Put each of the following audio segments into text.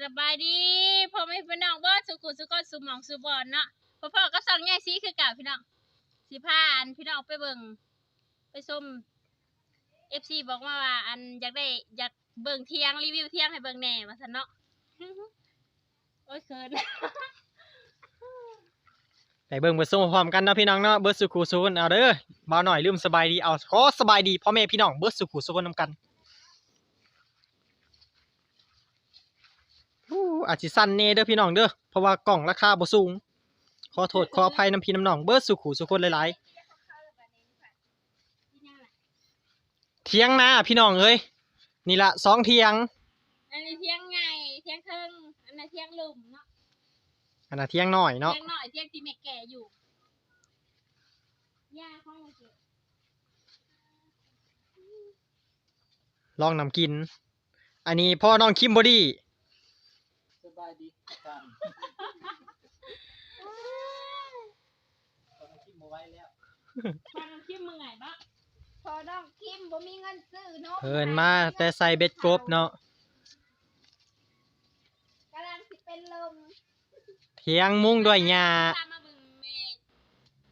สบายดีพ่อแม่พี่น้องบ่สุขุสุขสุหมองสุบอนเนาะพ่อพ่อก็ส่องแง่ซีคือเก่าพี่น้องสิพาอันพี่น้องไปเบิ่งไปชม FC บอกว่าว่า อันอยากได้อยากเบิ่งเที่ยงรีวิวเที่ยงให้เบิ่งแหน่ว่าซั่นเนาะโอ้ยเขินไปเบิ่งเบิดส่งพร้อมกันเนาะพี่น้องเนาะเบิดสุขุสุขนเอาเด้อบ่าหน่อยลืมสบายดีเอาขอสบายดีพ่อแม่พี่น้องเบิดสุขุสุขนนํกัน อู้อาจสิสั้นแน่เด้อพี่น้องเด้อเพราะว่ากล่องราคาบ่สูง ขอโทษขออภัยน้ำพี่น้ำน้องเบิดสุขุสุขนหลายๆเที่ยงนาพี่น้องเอ้ยนี่ละสองเที่ยง อันนี้เที่ยงไงเที่ยงครึ่งอันนั้นเที่ยงลุมเนาะอันน่ะเที่ยงน้อยเนาะเที่ยงหน่อยเที่ยงที่แม่แก่อยู่ย่าของมันเกิดลองนำกิน อันนี้พ่อน้องคิมบอดี้ส บายดีกันตอนที่มาไว้แล้วพอน้องคิมมึงไงบ้างพอน้องคิมบ่มีเงินซื้อนมเพิ่นมาแต่ใส่เบ็ดกบเนาะกำลังสิเป็นลมเทียงมุ้งด้วยหญ้าพามาเบิ่งแม่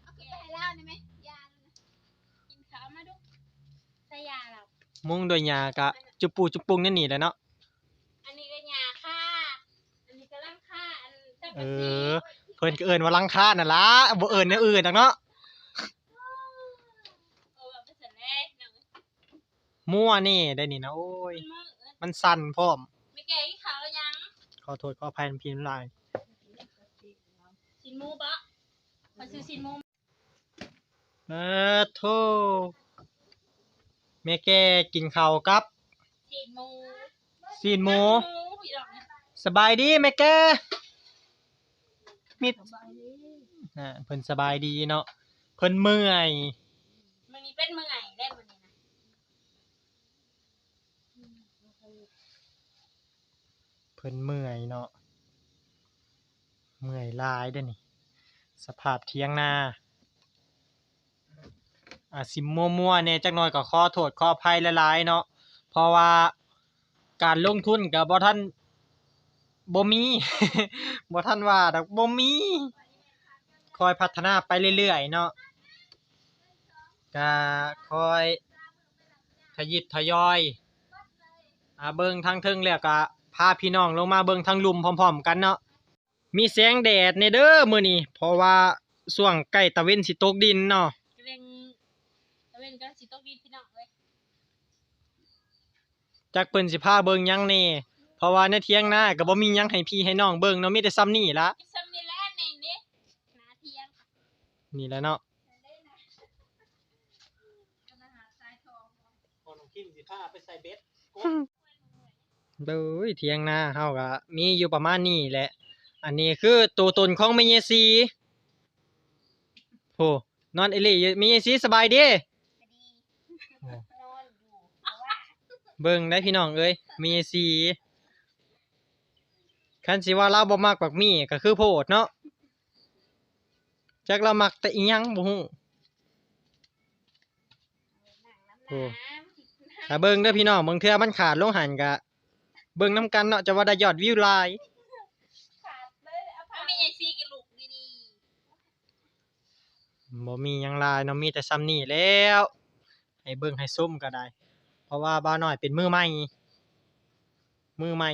เอาไปให้เล่าได้ไหมยาแล้วนะกินข้าวมาดูใส่ยาเรา มุ้งด้วยหญ้ากะจุบปูจุบปุงนั่นนี่แหละเนาะ อันนี้ก็ยาค่า อันนี้ก็ร่างค่า อันตั้ง เอแต่สีอเพิ่นก็เอิ้นว่าลังคานั่นล่ะบ่เอิ้นแนวอื่นดอกเนาะเออแบบเป็นสันแรกหนังมั่วนี่ได้นี่นะโอ้ยเป็นมือเออมันสั่นพร้อมไม่แก่ที่เขาแล้วยังขอโทษขออภัยน้ำพี่น้ำลายชินหมูปะมาซื้อชินหมูเออโทแม่แก่กินข้าวกับชินหมูซีนหมูพี่ดอกเนี่ยสบายดีแม่แก่ มิดอ่าเพิ่นสบายดีเนาะเพิ่นเมื่อยมันนี่เป็นมือไงได้มันนี่นะเพิ่นเมื่อยเนาะเมื่อยหลายเด้อนี่ สภาพเที่ยงนาอ่าสิมัวๆเนี่ยจักหน่อยก็ขอโทษขออภัยหลายๆเนาะเพราะว่าการลงทุนก็บ่ทัน บ่มีบ่ทันว่าดอกบ่มี คอยพัฒนาไปเรื่อยๆเนาะก็คอยทยิบทยอยอ่าเบิ่งทางเทิงแล้วก็พาพี่น้องลงมาเบิ่งทางลุมพร้อมๆกันเนาะมีแสงแดดในเด้อมื้อนี้เพราะว่าช่วงใกล้ตะเวนสิตกดินเนาะเร่งตะเวนก็สิตกดินพี่น้องเลยจักเพิ่นสิพาเบิ่งหยังแน่ เพราะว่าในเที่ยงนาก็บ่มีหยังให้พี่ให้น้องเบิ่งเนาะมีแต่ซ้ำนี่ละกินซ้ำนี่แหละในนี้นาเที่ยงนี่แหละเนาะอาหารทรายทองพอน้องคิมสิพาไปใส่เบ็ดเด้อเที่ยงนาเฮาก็มีอยู่ประมาณนี้แหละ อันนี้คือตัวตนของแม่เยซีโหนอนเอหลี่แม่เยซีสบายดีก็ดีนอนอยู่เพราะว่าเบิ่งได้พี่น้องเอ้ยมีสี คันสิว่าเราบ่มักบักมี่ก็คือโพดเนาะจักเรามักแต่อีหยังบ่ฮู้หนังน้ำโอ้น้ำถ้าเบิ่งเด้อพี่น้องบางเทื่อมันขาดลงหันก็เบิ่งนํกันเนาะจะว่าได้ยอดวิวหลายขาดเลยเอาถ้าผ้าไม่ใช่ซีกระลูกดีบ่มีหยังหลายเนาะมีแต่ซ้ำนี่แล้ว ให้เบิ่งให้ส้มก็ได้ เพราะว่าบ่าวน้อยเป็นมือใหม่ มือใหม่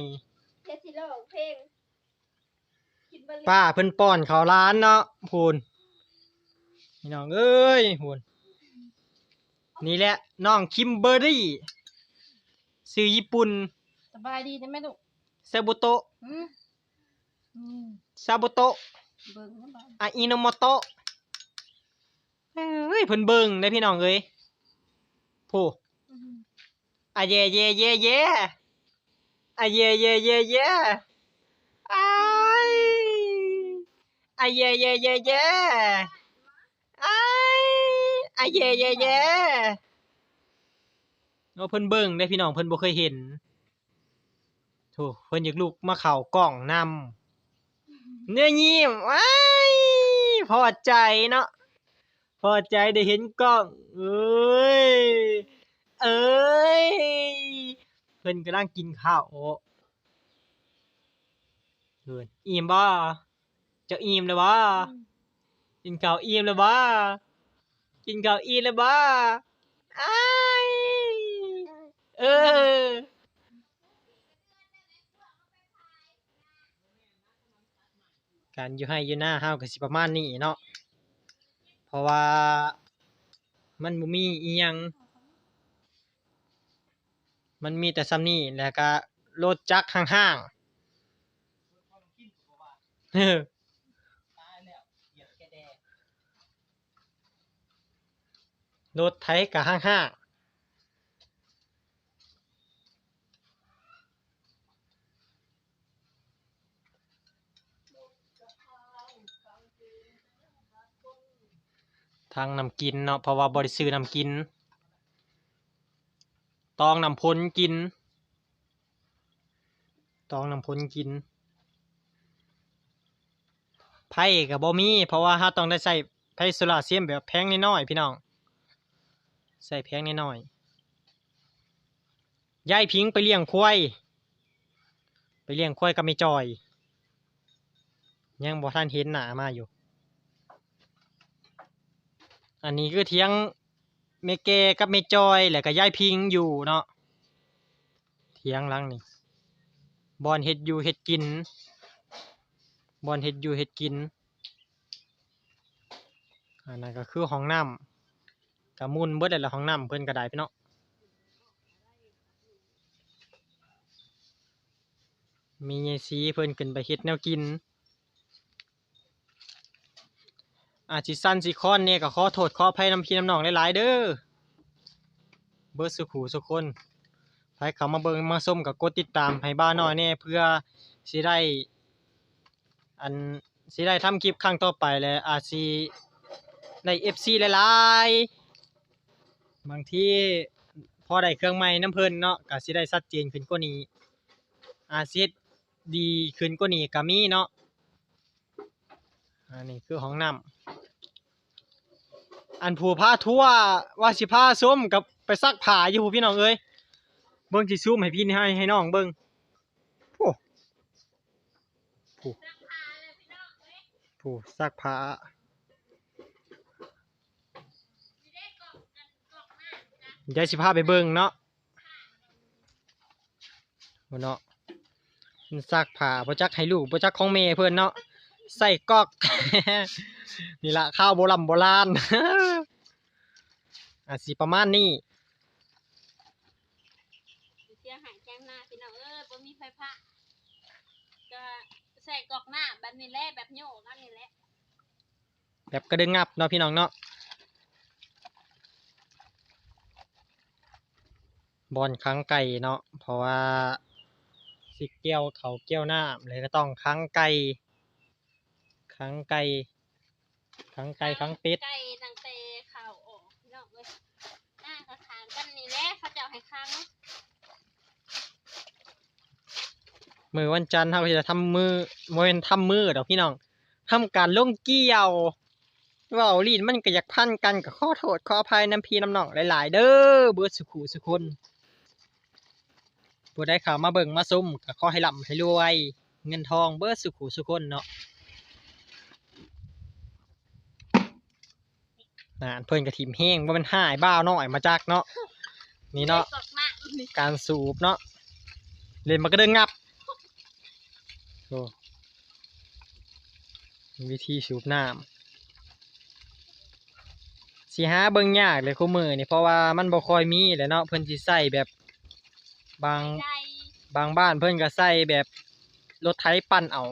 เทสซิโลเพลงคิดบริป้าเพิ่นป้อนข้าวร้านเนาะพูนพี่น้องเอ้ยพูนนี่แหละน้องคิมเบอร์รี่ชื่อญี่ปุ่นๆสบายดีได้ไหมลูกเซบุโตะอืมอืมซาบุโตะเบิ่งนะบ้างอาอิโนโมโตะเอ้ยเพิ่นเบิ่งได้พี่น้องเอ้ยโผู้อะเย่เย่เย่เย่ อะเย่เย่เย่เย่อ้ายอะเย่เย่เย่เย่อ้ายอะเย่เย่เย่โอ้เพิ่นเบิ่งได้พี่น้องเพิ่นบ่เคยเห็นโธ่เพิ่นอยากลุกมาเข้ากล้องนำเนื้อยิ้มว้ายพอใจเนาะพอใจได้เห็นกล้องเอ้ย เอ้ย เพิ่นกำลังกินข้าวเอิ้นอิ่มบ่จะอิ่มแล้วบ่กินข้าวอิ่มแล้วบ่กินข้าวอิ่มแล้วบ่อ้ายเออการอยู่ให้อยู่หน้าเฮาก็สิประมาณนี้เนาะเพราะว่ามันบ่มีอีหยัง มันมีแต่ซ้ำนี้แล้วก็รถจักรห่างๆเออตายแล้วเหยียบแกแดงห่างทางนำกินเนาะเพราะว่าบ่ได้ซื้อนำกิน ตองนำพ้นกิน ตองนำพ้นกินไผ่กับบ่มีเพราะว่าเราต้องได้ใส่ไผ่โซลาเซลล์แบบแพงน้อยพี่น้อง ใส่แพงน้อยยายพิงไปเลี้ยงควายไปเลี้ยงควายกับไม่จอย ยังบ่ทันเห็นหนามาอยู่ อันนี้คือเทียง เมเกกับเมจอยแล้วก็ยายพิงอยู่เนาะเทียงหลังนี่บอนเฮ็ดอยู่เฮ็ดกินบอนเฮ็ดอยู่เฮ็ดกินอันนั้นก็คือห้องน้ำกะมุนเบิดเลยละห้องน้ำเพิ่นก็ได้พี่เนาะมียายสีเพิ่นขึ้นไปเฮ็ดแนวกิน อาจสิสั้นสิค้อนเนี่ยก็ขอโทษขออภัยนำพี่น้ำน้องหลายๆเด้อเบิดสุขูสุคนใครเข้ามาเบิงมาส้มกับกดติดตามให้บ้าน้อยแน่เพื่อสิได้ อันสิได้ทำคลิปครั้งต่อไปและอาจสิได้ FC หลายๆบางที่พอได้เครื่องใหม่น้ำเพิ่นเนาะก็สิได้ชัดเจนขึ้นกว่านี้ อาจสิดดีขึ้นกว่านี้ก็มีเนาะอันนี้คือห้องน้ำ อันผู้พาทั่วว่าสิพาส้มกับไปซักผ้าอยู่ผู้พี่น้องเอ้ยเบิ่งสิซูมให้พี่ให้ให้น้องเบิ่งโอ้ผู้ผู้ซักผ้าเดี๋ยวสิพาไปเบิ่งเนาะบ่เนาะมันซักผ้าบ่จักให้ลูกบ่จักของแม่เพิ่นเนาะใส่กอก นี่ละข้าวโบราณโบราณอาจสิประมาณนี้เสียหายแจ้งหน้าพี่น้องเอ้ยบ่มีไฟฟ้าก็ใส่กรอกหน้าแบบนี้แหละแบบโยกนั่นนี่แหละแบบกระดึงงับเนาะพี่น้องเนาะบอนค้างไก่เนาะเพราะว่าสิเกี่ยวเขาเกี่ยวน้ำเลยก็ต้องค้างไก่ค้างไก่ ค้างไก่ค้างเป็ดไก่ตั้งแต่ข่าวออกพี่น้องเอ้ยหน้าก็ทางกันนี่แหละเขาจะเอาให้ค้างมือวันจันทร์เราก็จะทำมือโมเนทำมือดอกพี่น้องทำการลงเกี่ยวเว่าลีนมันก็อยากพันกันก็ขอโทษขออภัยน้ำพีน้ำหนองหลาย ๆ เด้อเบิดสุขุสุคนผู้ได้ข่าวมาเบิ่งมาซุ่มก็ขอให้ร่ำให้รวย เงินทองเบิดสุขุสุคนเนาะ น่านเพิ่อนกระทิมแห้งว่ามันหายบ้าวน้อยมาจากเนาะนี่เนาะการสูบเนาะเล่นมันก็เดินงับโอ้วิธีสูบน้ำสิหาเบิ่งยากเลยคู่มือนี่เพราะว่ามันบ่คอยมีแหละเนาะเพิ่อนสิใส่แบบบางบางบ้านเพิ่อนก็ใส่แบบรถไถปั่นเอา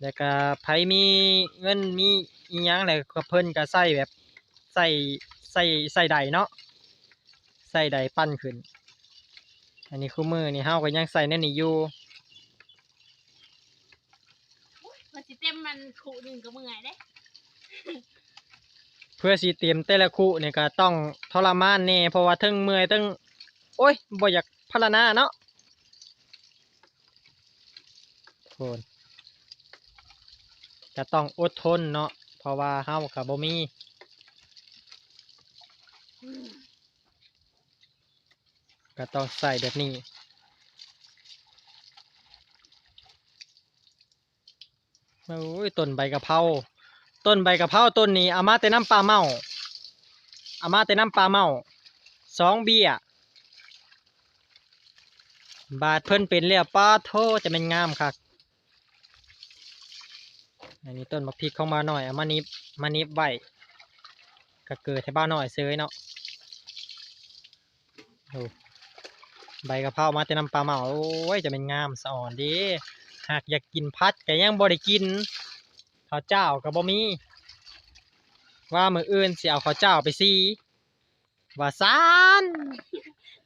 แล้วก็ไผมีเงินมี อีหยังแล้วก็เพิ่นก็ใส่แบบใส่ใส่ใส่ใดเนาะใส่ใดปั่นขึ้น อันนี้คู่มือนี่เฮาก็ยังใส่แน่นนี่อยู่มันสิเต็มมันขู่หนึ่งก็เมื่อยเด้เพื่อสิเตรียมแต่ละคู่นี่ก็ต้องทรมานแน่เพราะว่าเทั้งเมื่อยเทั้งโอ้ยบ่อยากพารณาเนาะโทนจะต้องอดทนเนาะ เพราะว่าเฮาก็บ่มีก็ต้องใส่แบบนี้โอ้ยต้นใบกะเพราต้นใบกะเพราต้นนี้อามาแต่น้ำปลาเมาอามาแต่น้ำปลาเมาสองเบี้ยบาทเพิ่นเป็นเรียบป้าโทจะเป็นงามคัก อันนี้ต้นมะพริกของมาหน่อยเอามานิบมานิบใบก็เกิดให้บ้านหน่อยเซยเนาะโอ้ใบกะเพรามาแต่น้ำปลาเมาโอ้ยจะเป็นงามสะอ่อนเดีหากอยากกินพัดก็ยังบ่ได้กินข้าวเจ้าก็บ่มี ว่ามื้ออื่นสิเอาข้าวเจ้าไปซีว่าซาน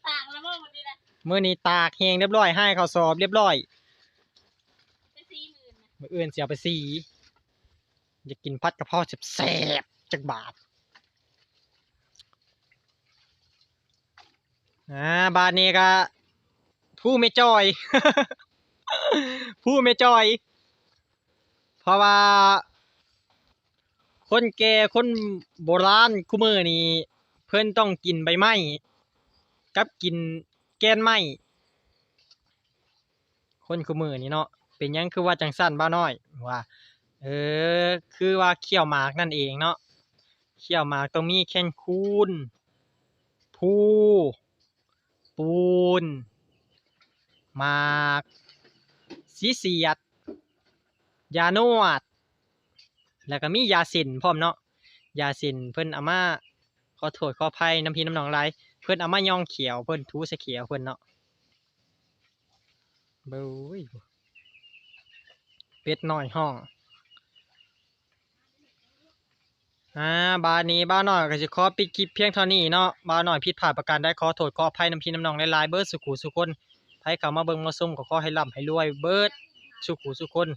ตากแล้วบ่หมดนี่นะมื้อนี้ตากแห้งเรียบร้อยให้ข้าวสอบเรียบร้อยไปสี่หมื่นนะมื้ออื่นสิเอาไปซี อยากกินพัดกระเพราแซ่บๆจักบาทอ่าบาดนี้ก็ผู้ไม่จอย ผู้ไม่จอย เพราะว่า คนแก่คนโบราณคุมือนี่เพิ่อนต้องกินใบไม้กับกินแกนไม้คนคุมือนี่เนาะเป็นยังคือว่าจังสั้นบ้าน้อยว่า เออ คือว่าเขี้ยวหมากนั่นเองเนาะเขี้ยวหมากต้องมีแค่นคูนผู้ ปูนหมากสีเสียด ยานวด แล้วก็มียาสินพร้อมเนาะยาสินเพิ่นอามาขอโทษขออภัยน้ำพีน้ำหนองหลายเพิ่นอามาย่องเขียวเพิ่นทูสเขียวเพิ่นเนาะเบ้ยเป็ดน้อยห้อง อ่าบาดนี้บ้าหน่อยก็จะขอปิดคลิปเพียงเท่านี้เนาะบ้าหน่อยผิดพลาดประการได้ขอโทษขออภัยน้ำพี่น้ำหนองหลายๆเบิร์ดสุขุสุคนไผเข้ามาเบิ่งมาซุ่มก็ขอให้ร่ำให้รวยเบิร์ดสุขุสุคน